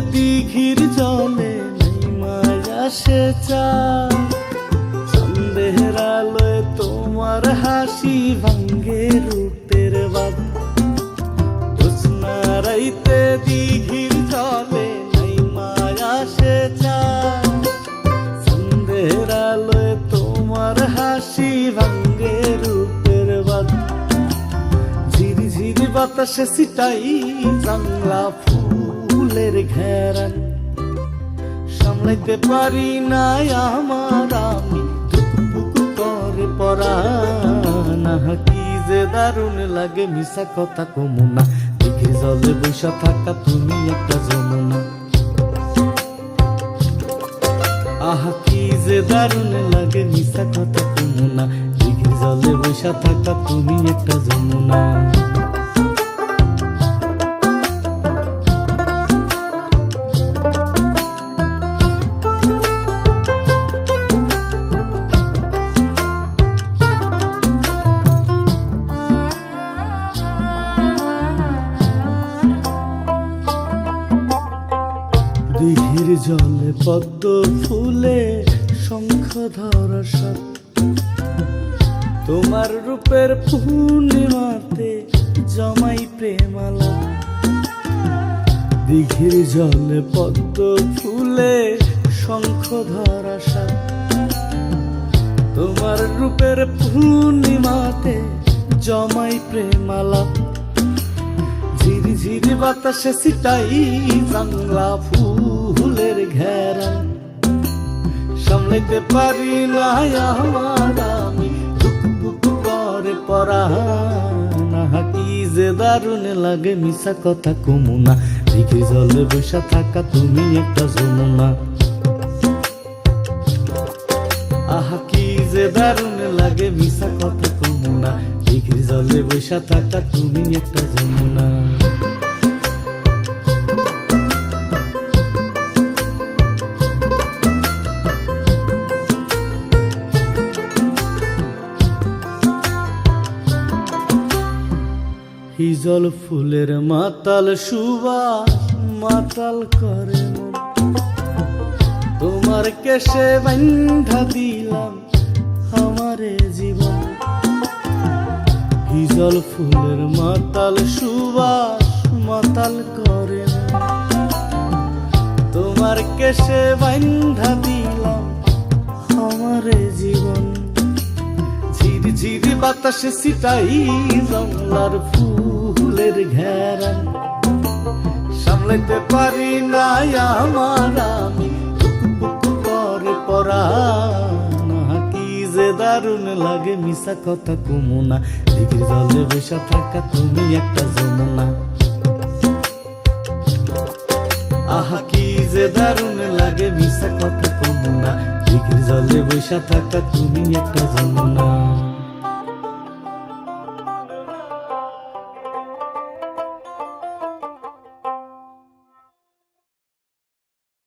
দিঘির জলে মায়া সে চা। তোমার হাসি ভাঙ্গে রূপের বাদ। রাইতে দিঘির জলে মায়া সে চা। তোমার হাসি ভাঙ্গে রূপের বাদ। ঝিরি ঝিরি বাতাসে সিটাই জাংলা ফুলের ঘেরান সামলাইতে পারি না আমার আমি করে পড়া। না কি যে দারুণ লাগে মিশা কথা কমুনা। দেখে জলে বৈশা থাকা তুমি একটা যমুনা। আহা কি যে দারুণ লাগে মিশা কথা কমুনা। দেখে জলে বৈশা থাকা তুমি একটা যমুনা। দিঘির জলে পদ্ম ফুলে শঙ্খ ধরা সাপ তোমার রূপের পূর্ণিমাতে জমাই প্রেমালা দিঘির জলে পদ্ম ফুলে শঙ্খ ধরা সাপ তোমার রূপের পূর্ণিমাতে জমাই প্রেমালা ঝিরি ঝিরি বাতাসে সিটাই জাংলা ফুলের সামলাইতে পারি না আমার আমি। করে পড়া যে দারুণ লাগে মিশা কথা কমুনা দিঘি জলে বসে থাকা তুমি একটা যমুনা। আহা, কি যে দারুণ লাগে মিশা কথা কমুনা দিঘির জলে বসে থাকা তুমি একটা যমুনা। হিজল ফুলের মাতাল সুবাস, মাতাল করে তোমার কেশে বান্ধা দিলাম আমারে জীবন। হিজল ফুলের মাতাল সুবাস, মাতাল করে তোমার কেশে বান্ধা দিলাম আমারে জীবন। ঝিরি ঝিরি বাতাসে সিটাই জংলার ফুলের ঘেরান সামলাইতে পারি না আমার আমি করে পড়া না দারুণ লাগে মিশা কথা কমুনা। দিঘির জলে বসে থাকা তুমি একটা যমুনা। আহা, কি যে দারুণ লাগে মিশা কথা কমুনা। দিঘির জলে বসে থাকা তুমি একটা যমুনা।